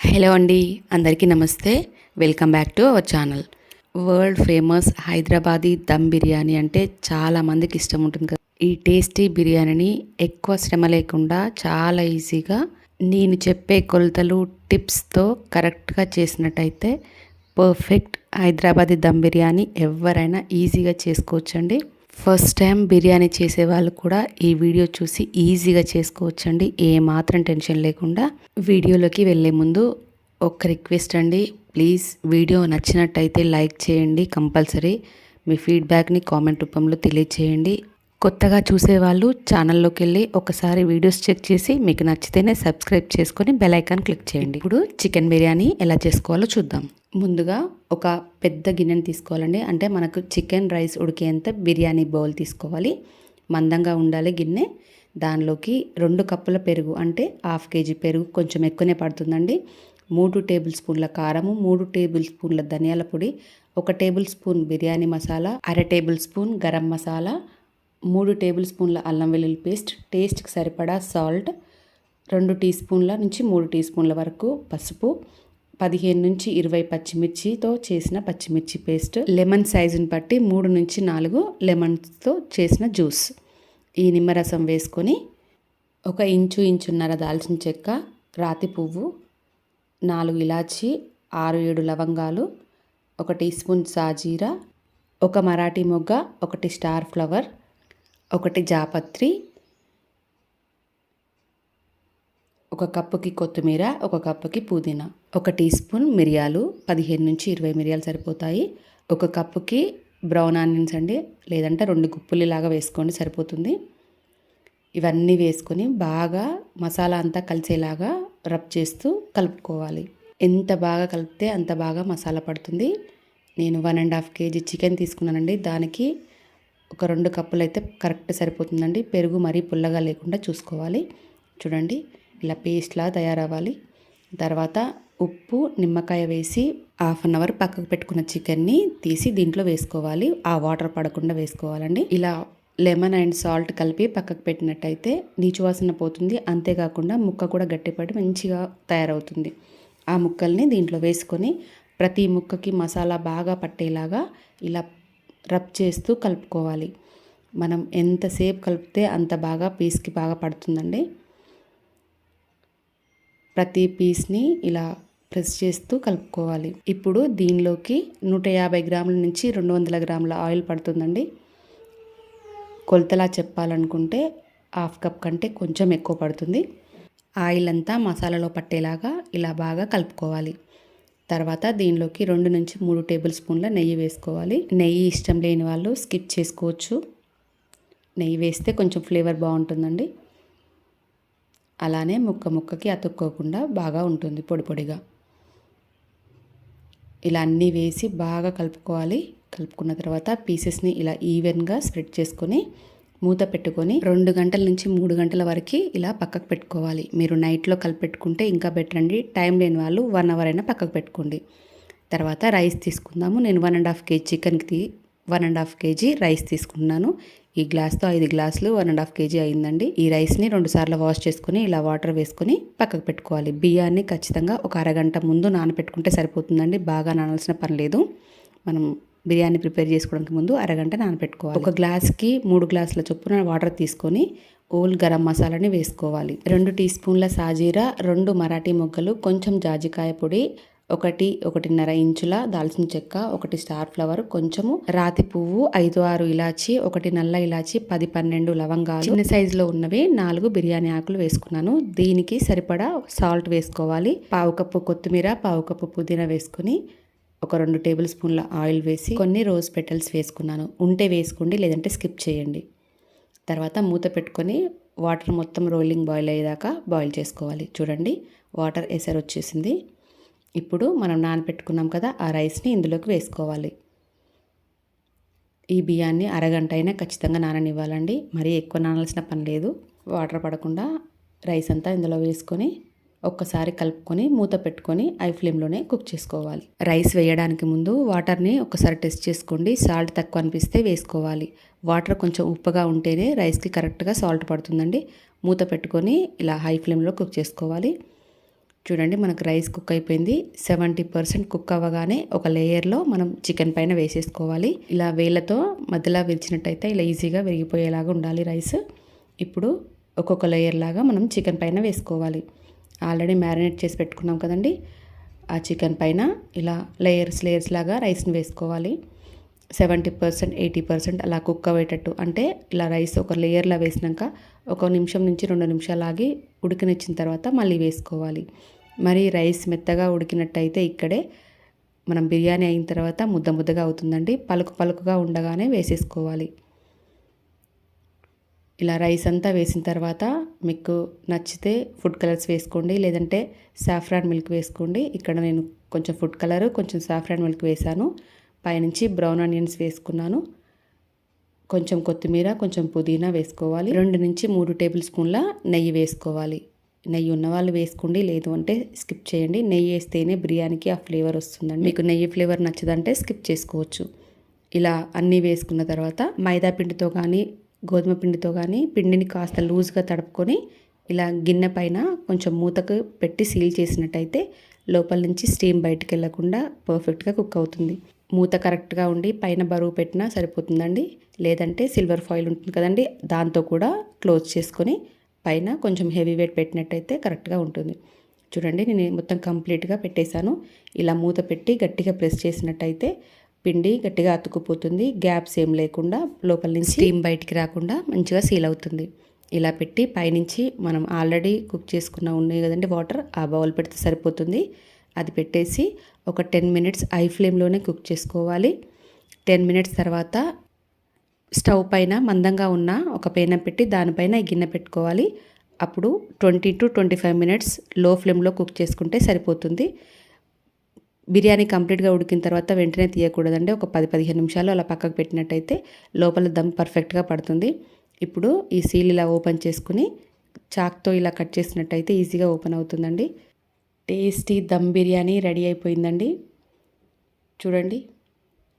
Hello అండి అందరికీ నమస్తే. Welcome back to our channel. World famous Hyderabadi dum biryani అంటే చాలా మందికి ఇష్టం ఉంటుంది కదా. ఈ టేస్టీ బిర్యానీని ఎక్కువ శ్రమ లేకుండా చాలా ఈజీగా నేను చెప్పే కొలతలు టిప్స్తో కరెక్ట్గా చేసినట్టయితే పర్ఫెక్ట్ హైదరాబాదీ దమ్ బిర్యానీ ఎవరైనా ఈజీగా చేసుకోవచ్చండి. ఫస్ట్ టైం బిర్యానీ చేసే వాళ్ళు కూడా ఈ వీడియో చూసి ఈజీగా చేసుకోవచ్చండి. ఏమాత్రం టెన్షన్ లేకుండా వీడియోలోకి వెళ్ళే ముందు ఒక్క రిక్వెస్ట్ అండి. ప్లీజ్ వీడియో నచ్చినట్టయితే లైక్ చేయండి. కంపల్సరీ మీ ఫీడ్బ్యాక్ని కామెంట్ రూపంలో తెలియచేయండి. కొత్తగా చూసేవాళ్ళు ఛానల్లోకి వెళ్ళి ఒకసారి వీడియోస్ చెక్ చేసి మీకు నచ్చితేనే సబ్స్క్రైబ్ చేసుకొని బెల్ ఐకాన్ క్లిక్ చేయండి. ఇప్పుడు చికెన్ బిర్యానీ ఎలా చేసుకోవాలో చూద్దాం. ముందుగా ఒక పెద్ద గిన్నెని తీసుకోవాలండి. అంటే మనకు చికెన్ రైస్ ఉడికేంత బిర్యానీ బౌల్ తీసుకోవాలి. మందంగా ఉండాలి గిన్నె. దానిలోకి రెండు కప్పుల పెరుగు అంటే హాఫ్ కేజీ పెరుగు కొంచెం ఎక్కువనే పడుతుందండి. మూడు టేబుల్ స్పూన్ల కారము మూడు టేబుల్ స్పూన్ల ధనియాల పొడి ఒక టేబుల్ స్పూన్ బిర్యానీ మసాలా అర టేబుల్ స్పూన్ గరం మసాలా మూడు టేబుల్ స్పూన్ల అల్లం వెల్లుల్లి పేస్ట్ టేస్ట్కి సరిపడా సాల్ట్ రెండు టీ స్పూన్ల నుంచి మూడు టీ స్పూన్ల వరకు పసుపు పదిహేను నుంచి ఇరవై పచ్చిమిర్చితో చేసిన పచ్చిమిర్చి పేస్ట్ లెమన్ సైజుని బట్టి మూడు నుంచి నాలుగు లెమన్స్తో చేసిన జ్యూస్. ఈ నిమ్మరసం వేసుకొని ఒక ఇంచు ఇంచున్నర దాల్చిన చెక్క రాతి పువ్వు నాలుగు ఇలాచి ఆరు ఏడు లవంగాలు ఒక టీ స్పూన్ సాజీరా ఒక మరాఠీ మొగ్గ ఒకటి స్టార్ ఫ్లవర్ ఒకటి జాపత్రి ఒక కప్పుకి కొత్తిమీర ఒక కప్పుకి పుదీనా. ఒక టీ స్పూన్ మిరియాలు పదిహేను నుంచి ఇరవై మిరియాలు సరిపోతాయి. ఒక కప్పుకి బ్రౌన్ ఆనియన్స్ అండి లేదంటే రెండు గుప్పులిలాగా వేసుకోండి సరిపోతుంది. ఇవన్నీ వేసుకొని బాగా మసాలా అంతా కలిసేలాగా రబ్ చేస్తూ కలుపుకోవాలి. ఎంత బాగా కలిపితే అంత బాగా మసాలా పడుతుంది. నేను one and half KG chicken తీసుకున్నానండి. దానికి ఒక రెండు కప్పులు అయితే కరెక్ట్ సరిపోతుందండి. పెరుగు మరీ పుల్లగా లేకుండా చూసుకోవాలి. చూడండి ఇలా పేస్ట్లా తయారవ్వాలి. తర్వాత ఉప్పు నిమ్మకాయ వేసి హాఫ్ అన్ అవర్ పక్కకు పెట్టుకున్న చికెన్ని తీసి దీంట్లో వేసుకోవాలి. ఆ వాటర్ పడకుండా వేసుకోవాలండి. ఇలా లెమన్ అండ్ సాల్ట్ కలిపి పక్కకు పెట్టినట్టయితే నీచు వాసన పోతుంది. అంతేకాకుండా ముక్క కూడా గట్టిపడి మంచిగా తయారవుతుంది. ఆ ముక్కల్ని దీంట్లో వేసుకొని ప్రతి ముక్కకి మసాలా బాగా పట్టేలాగా ఇలా రబ్ చేస్తూ కలుపుకోవాలి. మనం ఎంతసేపు కలిపితే అంత బాగా పీస్కి బాగా పడుతుందండి. ప్రతి పీస్ని ఇలా ప్రెస్ చేస్తూ కలుపుకోవాలి. ఇప్పుడు దీనిలోకి నూట యాభై గ్రాముల నుంచి రెండు వందల గ్రాముల ఆయిల్ పడుతుందండి. కొలతలా చెప్పాలనుకుంటే హాఫ్ కప్ కంటే కొంచెం ఎక్కువ పడుతుంది. ఆయిల్ అంతా మసాలాలో పట్టేలాగా ఇలా బాగా కలుపుకోవాలి. తర్వాత దీనిలోకి రెండు నుంచి మూడు టేబుల్ స్పూన్ల నెయ్యి వేసుకోవాలి. నెయ్యి ఇష్టం లేని వాళ్ళు స్కిప్ చేసుకోవచ్చు. నెయ్యి వేస్తే కొంచెం ఫ్లేవర్ బాగుంటుందండి. అలానే ముక్క ముక్కకి అతుక్కోకుండా బాగా ఉంటుంది పొడి పొడిగా. ఇలా అన్నీ వేసి బాగా కలుపుకోవాలి. కలుపుకున్న తర్వాత పీసెస్ని ఇలా ఈవెన్గా స్ప్రెడ్ చేసుకొని మూత పెట్టుకొని రెండు గంటల నుంచి మూడు గంటల వరకు ఇలా పక్కకు పెట్టుకోవాలి. మీరు నైట్లో కలిపెట్టుకుంటే ఇంకా బెటర్ అండి. టైం లేని వాళ్ళు వన్ అవర్ అయినా పక్కకు పెట్టుకోండి. తర్వాత రైస్ తీసుకుందాము. నేను వన్ అండ్ హాఫ్ కేజీ చికెన్కి one and half KG rice తీసుకున్నాను ఈ గ్లాస్తో ఐదు గ్లాసులు వన్ అండ్ హాఫ్ కేజీ అయిందండి. ఈ రైస్ని రెండు సార్లు వాష్ చేసుకుని ఇలా వాటర్ వేసుకుని పక్కకు పెట్టుకోవాలి. బియ్యాన్ని ఖచ్చితంగా ఒక అరగంట ముందు నానబెట్టుకుంటే సరిపోతుందండి. బాగా నానాల్సిన పని లేదు. మనం బిర్యానీ ప్రిపేర్ చేసుకోవడానికి ముందు అరగంట నానబెట్టుకోవాలి ఒక గ్లాస్కి మూడు గ్లాసుల చొప్పున వాటర్ తీసుకొని ఓల్ గరం మసాలాని వేసుకోవాలి. రెండు టీ స్పూన్ల సాజీరా రెండు మరాఠీ మొగ్గలు కొంచెం జాజికాయ పొడి ఒకటి ఒకటిన్నర ఇంచుల దాల్చిన చెక్క ఒకటి స్టార్ ఫ్లవర్ కొంచెము రాతి పువ్వు ఐదు ఆరు ఇలాచి ఒకటి నల్ల ఇలాచి పది పన్నెండు లవంగాలు. చిన్న సైజులో ఉన్నవి నాలుగు బిర్యానీ ఆకులు వేసుకున్నాను. దీనికి సరిపడా సాల్ట్ వేసుకోవాలి. పావు కప్పు కొత్తిమీర పావు కప్పు పుదీనా వేసుకుని ఒక రెండు టేబుల్ స్పూన్ల ఆయిల్ వేసి కొన్ని రోజ్ పెటల్స్ వేసుకున్నాను. ఉంటే వేసుకోండి లేదంటే స్కిప్ చేయండి. తర్వాత మూత పెట్టుకొని వాటర్ మొత్తం రోలింగ్ బాయిల్ అయ్యేదాకా బాయిల్ చేసుకోవాలి. చూడండి వాటర్ ఎసర్ వచ్చేసింది. ఇప్పుడు మనం నానబెట్టుకున్నాం కదా ఆ రైస్ని ఇందులోకి వేసుకోవాలి. ఈ బియ్యాన్ని అరగంట అయినా ఖచ్చితంగా నాననివ్వాలండి. మరీ ఎక్కువ నానాల్సిన పని లేదు. వాటర్ పడకుండా రైస్ అంతా ఇందులో వేసుకొని ఒక్కసారి కలుపుకొని మూత పెట్టుకొని ఐ ఫ్లేమ్లోనే కుక్ చేసుకోవాలి. రైస్ వేయడానికి ముందు వాటర్ని ఒకసారి టెస్ట్ చేసుకోండి. సాల్ట్ తక్కువ అనిపిస్తే వేసుకోవాలి. వాటర్ కొంచెం ఉప్పుగా ఉంటేనే రైస్కి కరెక్ట్గా సాల్ట్ పడుతుందండి. మూత పెట్టుకొని ఇలా హై ఫ్లేమ్లో కుక్ చేసుకోవాలి. చూడండి మనకు రైస్ కుక్ అయిపోయింది. సెవెంటీ పర్సెంట్ కుక్ అవ్వగానే ఒక లేయర్లో మనం చికెన్ పైన వేసేసుకోవాలి. ఇలా వేళ్ళతో మధ్యలో విరిచినట్టయితే ఇలా ఈజీగా విరిగిపోయేలాగా ఉండాలి రైస్. ఇప్పుడు ఒక్కొక్క లేయర్ లాగా మనం చికెన్ పైన వేసుకోవాలి. ఆల్రెడీ మ్యారినేట్ చేసి పెట్టుకున్నాం కదండి. ఆ చికెన్ పైన ఇలా లేయర్స్ లేయర్స్ లాగా రైస్ని వేసుకోవాలి. సెవెంటీ పర్సెంట్ ఎయిటీ పర్సెంట్ అలా కుక్ అయ్యేటట్టు. అంటే ఇలా రైస్ ఒక లేయర్లో వేసినాక ఒక నిమిషం నుంచి రెండు నిమిషాలు ఆగి ఉడికినిచ్చిన తర్వాత మళ్ళీ వేసుకోవాలి. మరి రైస్ మెత్తగా ఉడికినట్టయితే ఇక్కడే మనం బిర్యానీ అయిన తర్వాత ముద్ద ముద్దగా అవుతుందండి. పలుకు పలుకుగా ఉండగానే వేసేసుకోవాలి. ఇలా రైస్ అంతా వేసిన తర్వాత మీకు నచ్చితే ఫుడ్ కలర్స్ వేసుకోండి లేదంటే సాఫ్రాన్ మిల్క్ వేసుకోండి. ఇక్కడ నేను కొంచెం ఫుడ్ కలర్ కొంచెం సాఫ్రాన్ మిల్క్ వేసాను పైనుంచి బ్రౌన్ ఆనియన్స్ వేసుకున్నాను. కొంచెం కొత్తిమీర కొంచెం పుదీనా వేసుకోవాలి. రెండు నుంచి మూడు టేబుల్ స్పూన్ల నెయ్యి వేసుకోవాలి. నెయ్యి ఉన్నవాళ్ళు వేసుకోండి లేదు అంటే స్కిప్ చేయండి. నెయ్యి వేస్తేనే బిర్యానీకి ఆ ఫ్లేవర్ వస్తుందండి. మీకు నెయ్యి ఫ్లేవర్ నచ్చదంటే స్కిప్ చేసుకోవచ్చు. ఇలా అన్నీ వేసుకున్న తర్వాత మైదా పిండితో కానీ గోధుమ పిండితో కానీ పిండిని కాస్త లూజ్గా తడుపుకొని ఇలా గిన్నె పైన కొంచెం మూతకు పెట్టి సీల్ చేసినట్టయితే లోపల నుంచి స్టీమ్ బయటికి వెళ్ళకుండా పర్ఫెక్ట్గా కుక్ అవుతుంది. మూత కరెక్ట్గా ఉండి పైన బరువు పెట్టినా సరిపోతుందండి. లేదంటే సిల్వర్ ఫాయిల్ ఉంటుంది కదండి దాంతో కూడా క్లోజ్ చేసుకొని పైన కొంచెం హెవీ వెయిట్ పెట్టినట్టయితే కరెక్ట్గా ఉంటుంది. చూడండి నేను మొత్తం కంప్లీట్గా పెట్టేశాను. ఇలా మూత పెట్టి గట్టిగా ప్రెస్ చేసినట్టయితే పిండి గట్టిగా అతుకుపోతుంది గ్యాప్స్ ఏం లేకుండా లోపల నుంచి స్టీమ్ బయటికి రాకుండా మంచిగా సీల్ అవుతుంది. ఇలా పెట్టి పైనుంచి మనం ఆల్రెడీ కుక్ చేసుకున్న ఉన్నాయి కదండి వాటర్ ఆ బౌల్ పెడితే సరిపోతుంది. అది పెట్టేసి ఒక టెన్ మినిట్స్ ఐ ఫ్లేమ్లోనే కుక్ చేసుకోవాలి. టెన్ మినిట్స్ తర్వాత స్టవ్ పైన మందంగా ఉన్న ఒక పేన పెట్టి దానిపైన గిన్నె పెట్టుకోవాలి. అప్పుడు ట్వంటీ టు ట్వంటీ ఫైవ్ మినిట్స్లో ఫ్లేమ్లో కుక్ చేసుకుంటే సరిపోతుంది. బిర్యానీ కంప్లీట్గా ఉడికిన తర్వాత వెంటనే తీయకూడదండి. ఒక పది పదిహేను నిమిషాలు అలా పక్కకు పెట్టినట్టయితే లోపల దమ్ పర్ఫెక్ట్గా పడుతుంది. ఇప్పుడు ఈ సీల్ ఇలా ఓపెన్ చేసుకుని చాక్తో ఇలా కట్ చేసినట్టయితే ఈజీగా ఓపెన్ అవుతుందండి. టేస్టీ దమ్ బిర్యానీ రెడీ అయిపోయిందండి. చూడండి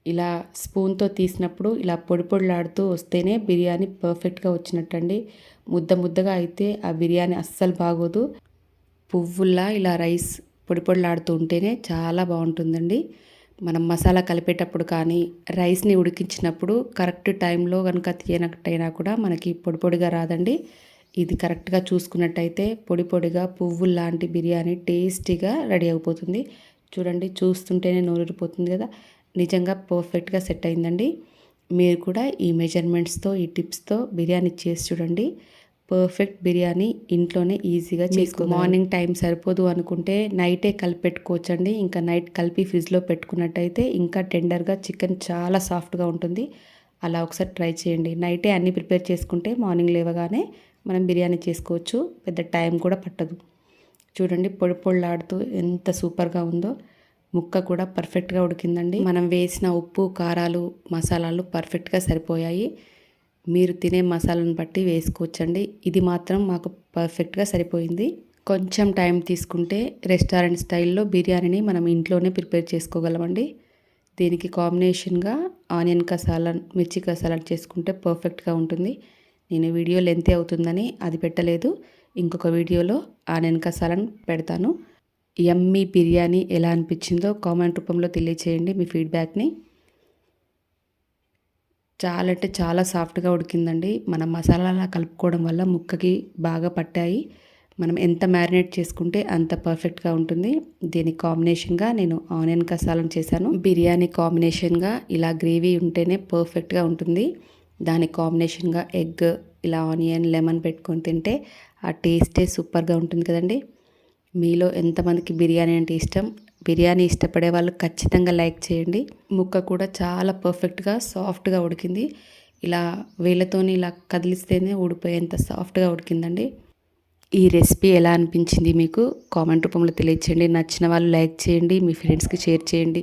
ఇలా స్పూన్తో తీసినప్పుడు ఇలా పొడి పొడిలాడుతూ వస్తేనే బిర్యానీ పర్ఫెక్ట్గా వచ్చినట్టండి. ముద్ద ముద్దగా అయితే ఆ బిర్యానీ అస్సలు బాగోదు. పువ్వుల్లా ఇలా రైస్ పొడి పొడిలాడుతూ ఉంటేనే చాలా బాగుంటుందండి. మనం మసాలా కలిపేటప్పుడు కానీ రైస్ని ఉడికించినప్పుడు కరెక్ట్ టైంలో కనుక తీయనట్టయినా కూడా మనకి పొడి పొడిగా రాదండి. ఇది కరెక్ట్గా చూసుకున్నట్టయితే పొడి పొడిగా పువ్వులు లాంటి బిర్యానీ టేస్టీగా రెడీ అయిపోతుంది. చూడండి చూస్తుంటేనే నోరూరిపోతుంది కదా. నిజంగా పర్ఫెక్ట్గా సెట్ అయిందండి. మీరు కూడా ఈ మెజర్మెంట్స్తో ఈ టిప్స్తో బిర్యానీ చేసి చూడండి. పర్ఫెక్ట్ బిర్యానీ ఇంట్లోనే ఈజీగా చేసుకో మార్నింగ్ టైం సరిపోదు అనుకుంటే నైటే కలిపి పెట్టుకోవచ్చండి ఇంకా నైట్ కలిపి ఫ్రిడ్జ్లో పెట్టుకున్నట్టయితే ఇంకా టెండర్గా చికెన్ చాలా సాఫ్ట్గా ఉంటుంది. అలా ఒకసారి ట్రై చేయండి. నైటే అన్నీ ప్రిపేర్ చేసుకుంటే మార్నింగ్ లేవగానే మనం బిర్యానీ చేసుకోవచ్చు. పెద్ద టైం కూడా పట్టదు. చూడండి పొడి పొడిలాడుతూ ఎంత సూపర్గా ఉందో. ముక్క కూడా పర్ఫెక్ట్గా ఉడికిందండి. మనం వేసిన ఉప్పు కారాలు మసాలాలు పర్ఫెక్ట్గా సరిపోయాయి. మీరు తినే మసాలాను బట్టి వేసుకోవచ్చండి. ఇది మాత్రం మాకు పర్ఫెక్ట్గా సరిపోయింది. కొంచెం టైం తీసుకుంటే రెస్టారెంట్ స్టైల్లో బిర్యానీని మనం ఇంట్లోనే ప్రిపేర్ చేసుకోగలమండి. దీనికి కాంబినేషన్గా ఆనియన్ కసాలా మిర్చి కసాలా చేసుకుంటే పర్ఫెక్ట్గా ఉంటుంది. నేను వీడియో లెంత్ అవుతుందని అది పెట్టలేదు. ఇంకొక వీడియోలో ఆనియన్ కసాలను పెడతాను. ఎమ్మీ బిర్యానీ ఎలా అనిపించిందో కామెంట్ రూపంలో తెలియచేయండి మీ ఫీడ్బ్యాక్ని. చాలా అంటే చాలా సాఫ్ట్గా ఉడికిందండి. మనం మసాలాలా కలుపుకోవడం వల్ల ముక్కకి బాగా పట్టాయి. మనం ఎంత మ్యారినేట్ చేసుకుంటే అంత పర్ఫెక్ట్గా ఉంటుంది. దీని కాంబినేషన్గా నేను ఆనియన్ కసాలను చేశాను. బిర్యానీ కాంబినేషన్గా ఇలా గ్రేవీ ఉంటేనే పర్ఫెక్ట్గా ఉంటుంది. దాని కాంబినేషన్గా ఎగ్ ఇలా ఆనియన్ లెమన్ పెట్టుకొని తింటే ఆ టేస్టే సూపర్గా ఉంటుంది కదండి. మీలో ఎంతమందికి బిర్యానీ అంటే ఇష్టం? బిర్యానీ ఇష్టపడే వాళ్ళు ఖచ్చితంగా లైక్ చేయండి. ముక్క కూడా చాలా పర్ఫెక్ట్గా సాఫ్ట్గా ఉడికింది. ఇలా వేళ్ళతోని ఇలా కదిలిస్తేనే ఊడిపోయేంత సాఫ్ట్గా ఉడికిందండి. ఈ రెసిపీ ఎలా అనిపించింది మీకు కామెంట్ రూపంలో తెలియచేయండి. నచ్చిన వాళ్ళు లైక్ చేయండి మీ ఫ్రెండ్స్కి షేర్ చేయండి.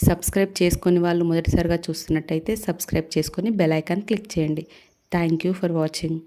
సబ్స్క్రైబ్ చేసుకుని వాళ్ళు మొదటిసారిగా చూస్తున్నట్టయితే సబ్స్క్రైబ్ చేసుకొని బెల్ ఐకాన్ క్లిక్ చేయండి. Thank you for watching.